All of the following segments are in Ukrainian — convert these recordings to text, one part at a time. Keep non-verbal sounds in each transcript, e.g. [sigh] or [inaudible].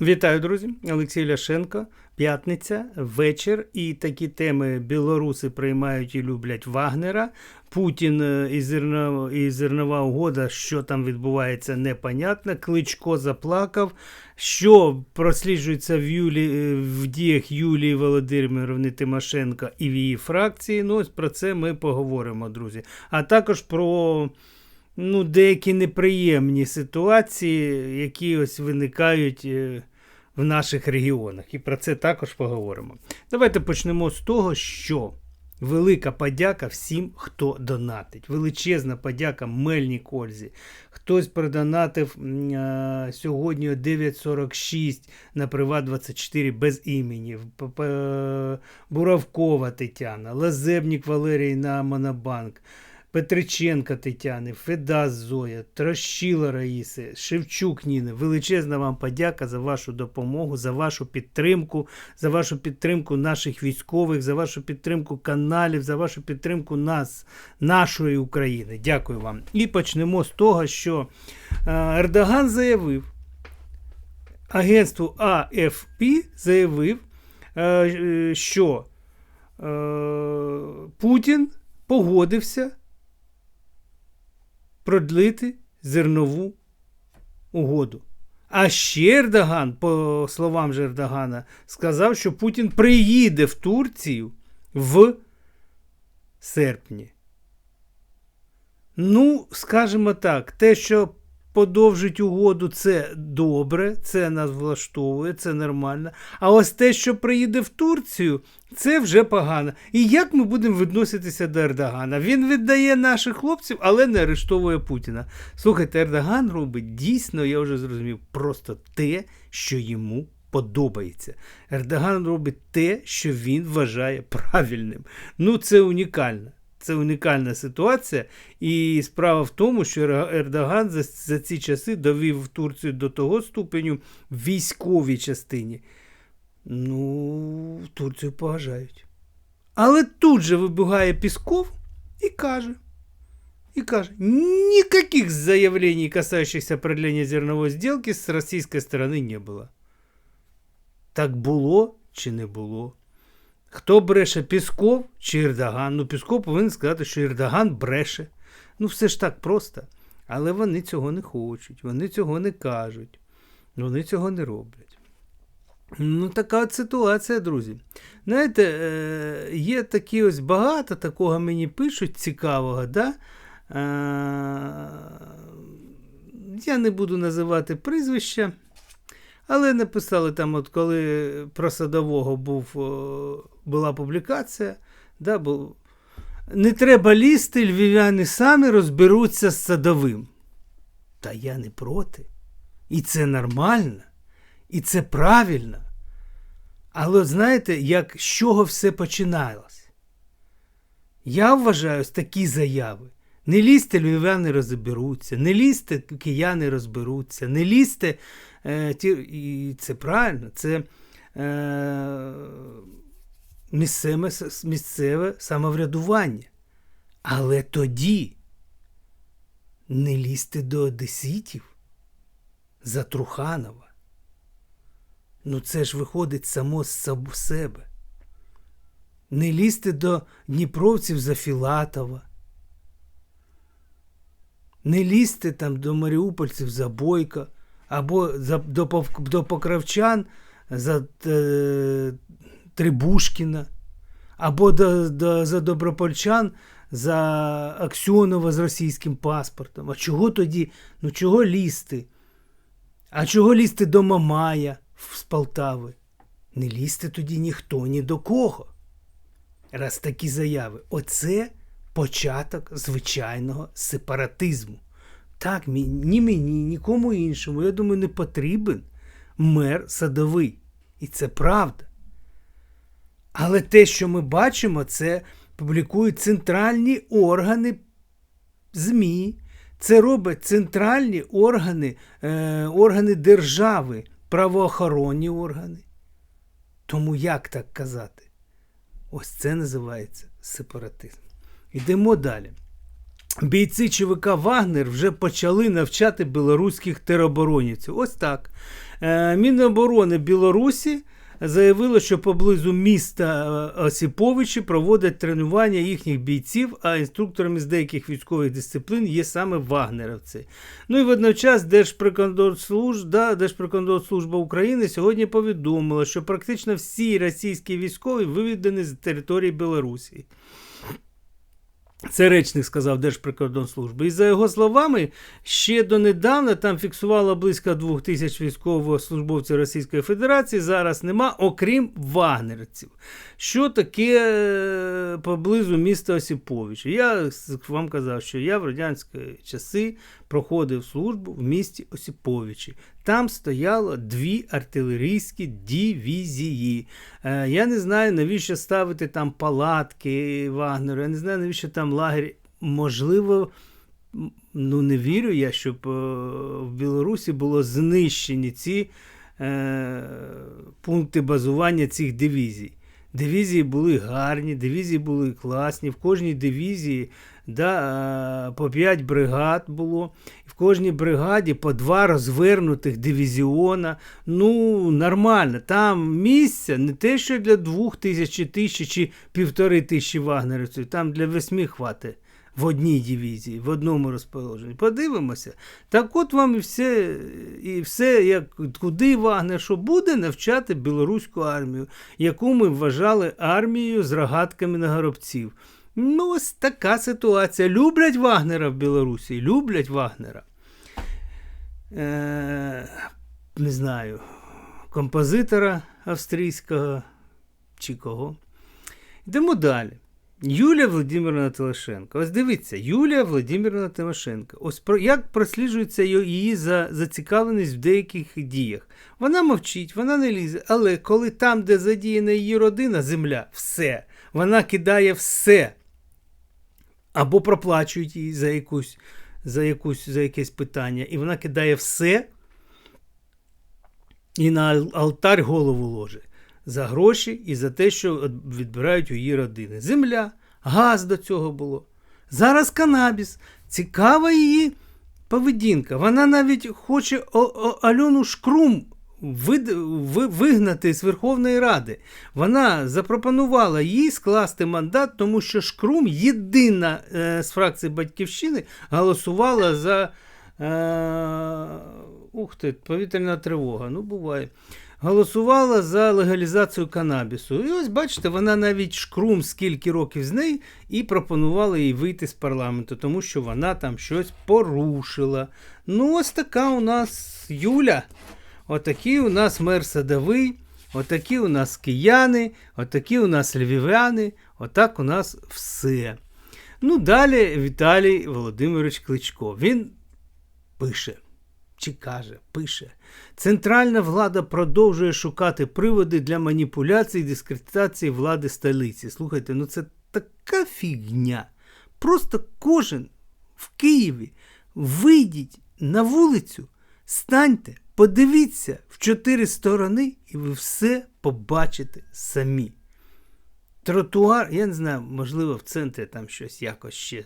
Вітаю, друзі! Олексій Ляшенко. П'ятниця, вечір, і такі теми білоруси приймають і люблять Вагнера. Путін е, і зернова, і зернова угода, що там відбувається, непонятно. Кличко заплакав. Що просліджується в Юлі, е, в діях Юлії Володимировни Тимошенко і в її фракції. Ну, ось про це ми поговоримо, друзі. А також про ну, деякі неприємні ситуації, які ось виникають е, в наших регіонах. І про це також поговоримо. Давайте почнемо з того, що велика подяка всім, хто донатить. Величезна подяка Мельній Кользі. Хтось продонатив а, сьогодні о 9.46 на Приват 24 без імені. П- Буравкова Тетяна, Лазебник Валерій на Монобанк. Петриченка Тетяни, Федас Зоя, Трощила Раїси, Шевчук Ніни. Величезна вам подяка за вашу допомогу, за вашу підтримку, за вашу підтримку наших військових, за вашу підтримку каналів, за вашу підтримку нас, нашої України. Дякую вам. І почнемо з того, що е, Ердоган заявив, агентству АФП заявив, е, е, що Путін погодився продлити зернову угоду. А ще Ердоган, по словам же Ердогана, сказав, що Путін приїде в Турцію в серпні. Ну, скажімо так, те, що подовжить угоду, це добре, це нас влаштовує, це нормально. А ось те, що приїде в Турцію, це вже погано. І як ми будемо відноситися до Ердогана? Він віддає наших хлопців, але не арештовує Путіна. Слухайте, Ердоган робить дійсно, я вже зрозумів, просто те, що йому подобається. Ердоган робить те, що він вважає правильним. Ну, це унікально. Це унікальна ситуація, і справа в тому, що Ер- Ердоган за, за ці часи довів Турцію до того ступеню в військовій частині. Ну, Турцію поважають. Але тут же вибігає Пісков і каже, и каже, никаких заявлений, касающихся продления зерновой сделки, с российской стороны не было. Так було чи не було? Хто бреше Пісков чи Ердоган? Ну, Пісков повинен сказати, що Ердоган бреше. Ну, все ж так просто. Але вони цього не хочуть, вони цього не кажуть, вони цього не роблять. Ну, така от ситуація, друзі. Знаєте, е, є такі ось багато такого мені пишуть цікавого, да? Е, я не буду називати прізвища, але написали там, от коли про садового був, була публікація, да, був, не треба лізти, львів'яни самі розберуться з садовим. Та я не проти. І це нормально, і це правильно. Але знаєте, як з чого все починалось? Я вважаю такі заяви. Не лізьте, львів'яни розберуться, не лізьте, кияни розберуться, не лізьте. Е, ті, і це правильно, це е, місцеве, місцеве самоврядування. Але тоді не лізьте до одеситів за Труханова. Ну це ж виходить само з себе. Не лізьте до дніпровців за Філатова. Не лізьте там до маріупольців за Бойка, або за, до, до покравчан за е, Трибушкіна, або до, до, за добропольчан за Аксьонова з російським паспортом. А чого тоді? Ну чого лізти? А чого лізти до Мамая з Полтави? Не лізьте тоді ніхто ні до кого. Раз такі заяви. Оце початок звичайного сепаратизму. Так, ні мені, нікому іншому, я думаю, не потрібен мер садовий. І це правда. Але те, що ми бачимо, це публікують центральні органи ЗМІ. Це роблять центральні органи, е, органи держави, правоохоронні органи. Тому як так казати? Ось це називається сепаратизм. Йдемо далі. Бійці ЧВК Вагнер вже почали навчати білоруських тероборонівців. Ось так. Е, Міноборони Білорусі заявило, що поблизу міста е, Осіповичі проводять тренування їхніх бійців, а інструкторами з деяких військових дисциплін є саме вагнеровці. Ну і водночас Держприкордонслужба, Держприкордонслужба України сьогодні повідомила, що практично всі російські військові виведені з території Білорусі. Це речник сказав Держприкордонслужби. І за його словами, ще донедавна там фіксувало близько двох тисяч військовослужбовців Російської Федерації. Зараз нема, окрім вагнерівців. Що таке е, поблизу міста Осіпович? Я вам казав, що я в радянські часи проходив службу в місті Осіповичі. Там стояло дві артилерійські дивізії. Е, я не знаю, навіщо ставити там палатки Вагнеру, я не знаю, навіщо там лагерь. Можливо, ну не вірю я, щоб е, в Білорусі було знищені ці е, пункти базування цих дивізій. Дивізії були гарні, дивізії були класні. В кожній дивізії да, е, по 5 бригад було. Кожній бригаді по два розвернутих дивізіона. Ну, нормально. Там місця не те, що для двох тисяч, чи тисячі, чи півтори тисячі вагнерівців, там для восьми хватить. В одній дивізії, в одному розположенні. Подивимося. Так от вам і все, і все як, куди Вагнер, що буде навчати білоруську армію, яку ми вважали армією з рогатками на горобців. Ну, ось така ситуація. Люблять Вагнера в Білорусі, люблять Вагнера. Е, не знаю, композитора австрійського чи кого. Йдемо далі. Юлія Володимирівна Тимошенко. Ось дивіться, Юлія Володимирівна Тимошенко. Ось про як просліджується її- за зацікавленість в деяких діях. Вона мовчить, вона не лізе, але коли там, де задіяна її родина, земля, все, вона кидає все. Або проплачують її за якусь, за якусь, за якесь питання, і вона кидає все і на ал- алтарь голову ложить за гроші і за те, що відбирають у її родини. Земля, газ до цього було. Зараз канабіс. Цікава її поведінка. Вона навіть хоче Альону Шкрум вигнати з Верховної Ради. Вона запропонувала їй скласти мандат, тому що Шкрум, єдина е, з фракції Батьківщини, голосувала за. Е, ух ти, повітряна тривога. Ну, буває голосувала за легалізацію канабісу. І ось бачите, вона навіть шкрум скільки років з неї і пропонувала їй вийти з парламенту, тому що вона там щось порушила. Ну, ось така у нас Юля. Отакий у нас мер садовий, отакі у нас кияни, отакі у нас львів'яни, отак у нас все. Ну, далі Віталій Володимирович Кличко. Він пише чи каже, пише. Центральна влада продовжує шукати приводи для маніпуляцій і дискредитації влади столиці. Слухайте, ну це така фігня. Просто кожен в Києві вийдіть на вулицю, станьте, подивіться в чотири сторони, і ви все побачите самі. Тротуар, я не знаю, можливо, в центрі там щось якось ще.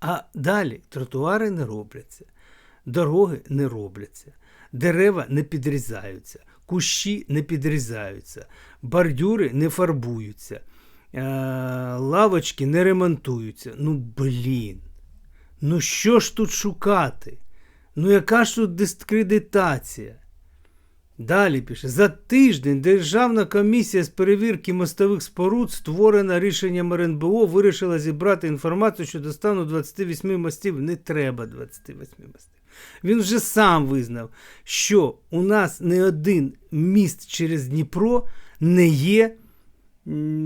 А далі тротуари не робляться, дороги не робляться, дерева не підрізаються, кущі не підрізаються, бордюри не фарбуються, е, лавочки не ремонтуються. Ну, блін. Ну що ж тут шукати? Ну, яка ж тут дискредитація? Далі пише: за тиждень Державна комісія з перевірки мостових споруд, створена рішенням РНБО, вирішила зібрати інформацію щодо стану 28 мостів. Не треба 28 мостів. Він вже сам визнав, що у нас не один міст через Дніпро не є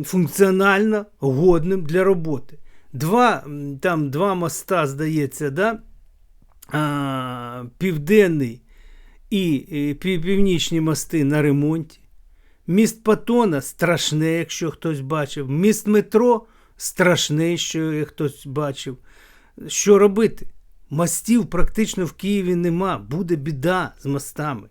функціонально годним для роботи. Два, там, два моста, здається, да? А, південний і північні мости на ремонті. Міст Патона страшне, якщо хтось бачив. Міст метро страшне, що хтось бачив. Що робити? Мостів практично в Києві нема. Буде біда з мостами.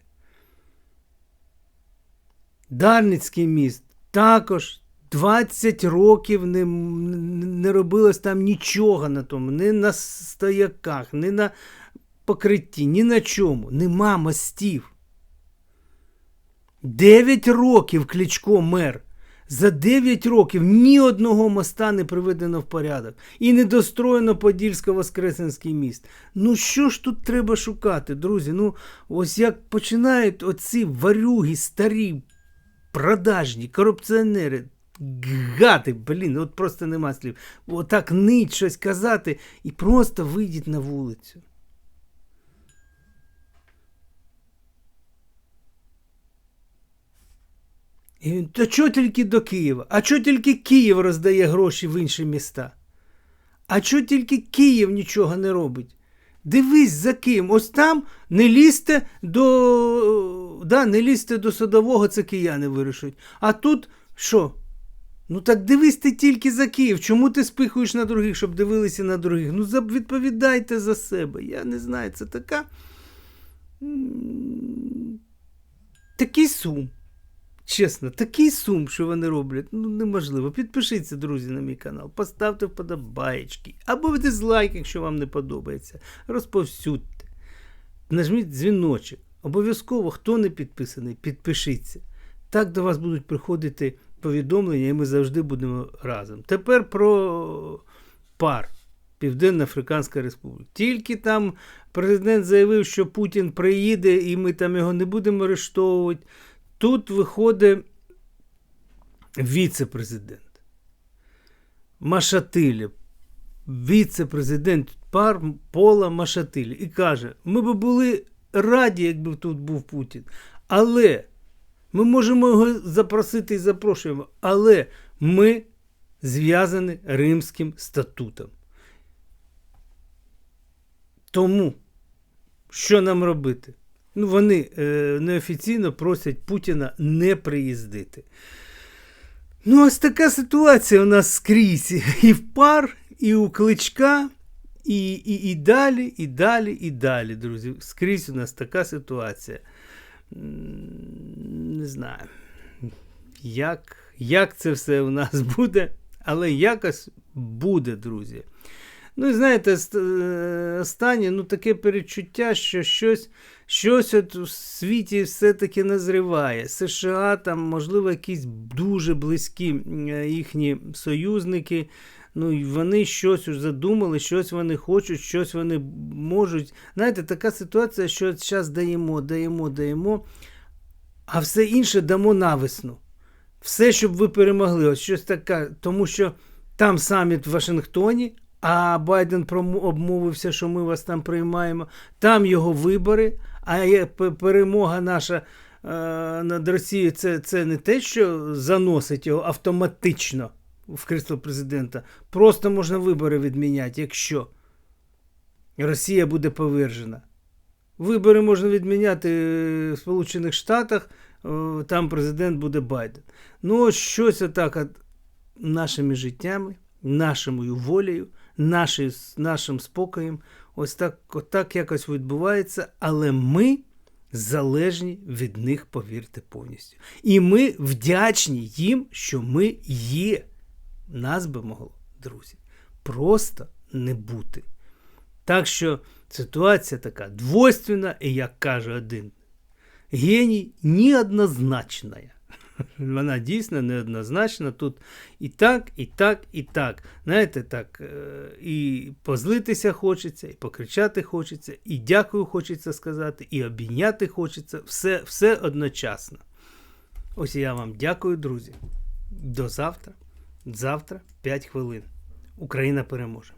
Дарницький міст також 20 років не, не робилось там нічого на тому, ні на стояках, ні на покритті, ні на чому. Нема мостів. 9 років Кличко мер. За 9 років ні одного моста не приведено в порядок. І не достроєно Подільсько-Воскресенський міст. Ну що ж тут треба шукати, друзі? Ну, ось як починають оці варюги, старі, продажні, корупціонери, гати, блін, от просто нема слів. Отак нить щось казати і просто вийдіть на вулицю. І він, то чого тільки до Києва? А чого тільки Київ роздає гроші в інші міста? А чого тільки Київ нічого не робить? Дивись за ким. Ось там не лізьте до да, не лізьте до садового, це кияни вирішують. А тут що? Ну так дивись ти тільки за Київ. Чому ти спихуєш на других, щоб дивилися на других? Ну відповідайте за себе. Я не знаю, це така. Такий сум. Чесно, такий сум, що вони роблять, ну неможливо. Підпишіться, друзі, на мій канал, поставте вподобаєчки або дизлайк, якщо вам не подобається. Розповсюдьте. Нажміть дзвіночок. Обов'язково, хто не підписаний, підпишіться. Так до вас будуть приходити повідомлення, і ми завжди будемо разом. Тепер про пар. Південно-Африканська Республіка. Тільки там президент заявив, що Путін приїде і ми там його не будемо арештовувати. Тут виходить віце-президент Машатилі, віце-президент пар Пола Машатилі, і каже: ми би були раді, якби тут був Путін. Але ми можемо його запросити і запрошуємо, але ми зв'язані Римським статутом. Тому що нам робити? Ну, вони е, неофіційно просять Путіна не приїздити. Ну, ось така ситуація у нас скрізь. І в пар, і у кличка, і, і, і далі, і далі, і далі, друзі. Скрізь у нас така ситуація. Не знаю, як, як це все у нас [laughs] буде, але якось буде, друзі. Ну і знаєте, е, останнє, ну таке перечуття, що щось, щось от у світі все-таки назріває. США, там, можливо, якісь дуже близькі їхні союзники. Ну, і вони щось уже задумали, щось вони хочуть, щось вони можуть. Знаєте, така ситуація, що зараз даємо, даємо, даємо, а все інше дамо навесну. Все, щоб ви перемогли. Ось щось таке. Тому що там саміт в Вашингтоні, а Байден обмовився, що ми вас там приймаємо. Там його вибори, а перемога наша е, над Росією це, це не те, що заносить його автоматично в крісло президента. Просто можна вибори відміняти, якщо Росія буде повержена. Вибори можна відміняти е, в Сполучених Штатах, е, там президент буде Байден. Ну, щось отак от нашими життями, нашою волею, нашою, нашим спокоєм. Ось так, отак якось відбувається, але ми залежні від них, повірте повністю. І ми вдячні їм, що ми є. Нас би могло, друзі, просто не бути. Так що ситуація така двойственна, і як каже один геній, неоднозначна. [laughs] Вона дійсно неоднозначна. Тут і так, і так, і так. Знаєте, так, е, і позлитися хочеться, і покричати хочеться, і дякую хочеться сказати, і обійняти хочеться. Все, все одночасно. Ось я вам дякую, друзі. До завтра. Завтра 5 хвилин. Україна переможе.